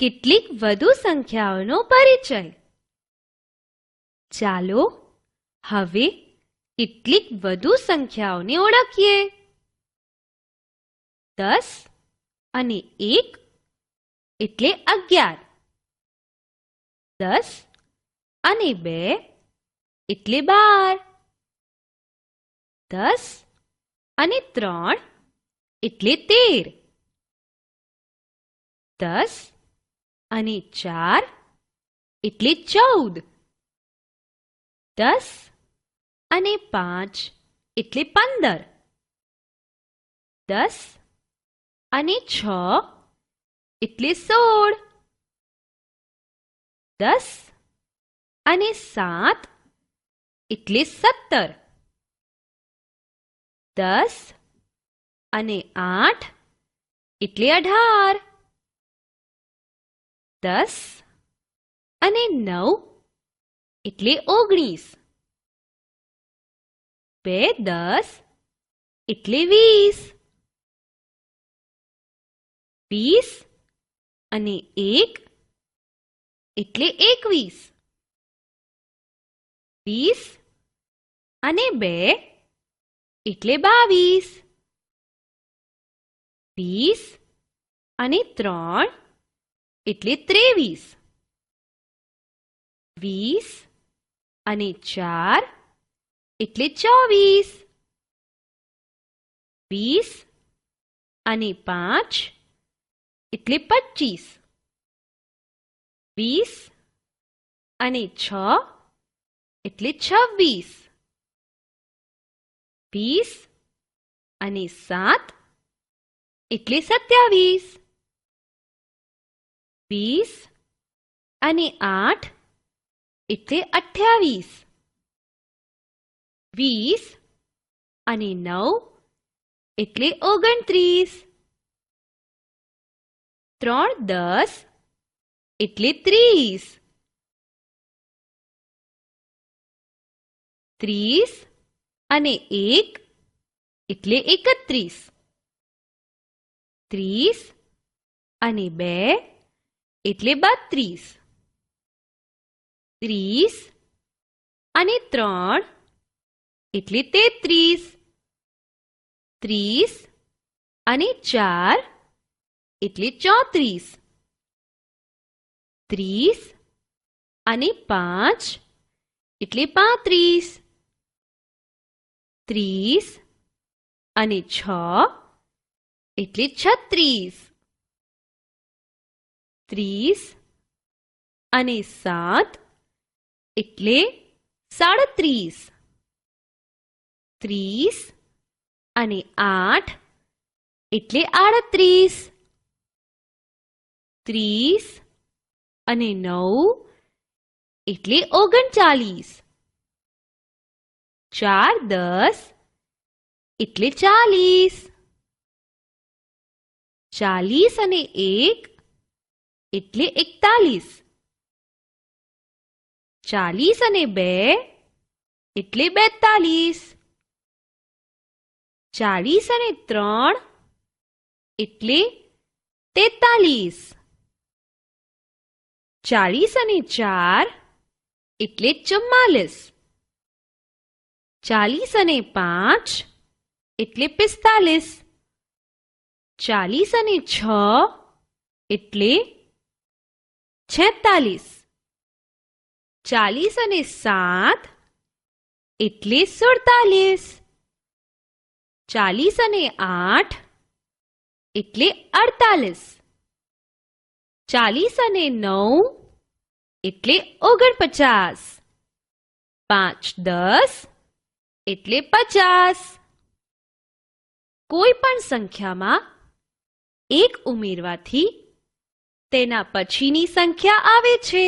કેટલીક વધુ સંખ્યાઓનો પરિચય ચાલો હવે કેટલીક વધુ સંખ્યાઓને ઓળખીએ દસ અને એક એટલે અગિયાર દસ અને બે એટલે બાર દસ અને ત્રણ એટલે તેર દસ अनि 4 એટલે 14 10 અને 5 એટલે 15 10 અને 6 એટલે 16 10 અને 7 એટલે 17 10 અને 8 એટલે 18 દસ અને નવ એટલે ઓગણીસ બે દસ એટલે વીસ વીસ અને એક એટલે એકવીસ વીસ અને બે એટલે બાવીસ વીસ અને ત્રણ इटले 23 20 आणि 4 એટલે 24 20 અને 5 એટલે 25 20 અને 6 એટલે 26 20 અને 7 એટલે 27 20 आणि 8 એટલે 28 20 आणि 0 એટલે 29 3 10 એટલે 30 30 आणि 1 એટલે 31 30 आणि 2 एटले बाद त्रीस त्रीस त्रटले तेतरीस त्रीस चार एट्ले चौतरीस त्रीस पांच एट्ले पीस त्रीस छ एट्ले छत्स 30 आणि 7 એટલે 37 30 आणि 8 એટલે 38 30 आणि 9 એટલે 39 4 10 એટલે 40 40 आणि 1 इटले 41 40 आणि 2 એટલે 42 40 અને 3 એટલે 43 40 અને 4 એટલે 44 40 અને 5 એટલે 45 40 અને 6 એટલે छतालीस चालीस सात एट्ले सुड़तालीस चालीस आठ एट्ले अड़तालीस चालीस नौ एट्ले पचास पांच दस एट्ले पचास कोईपण संख्या में एक उमरवा તેના પછીની સંખ્યા આવે છે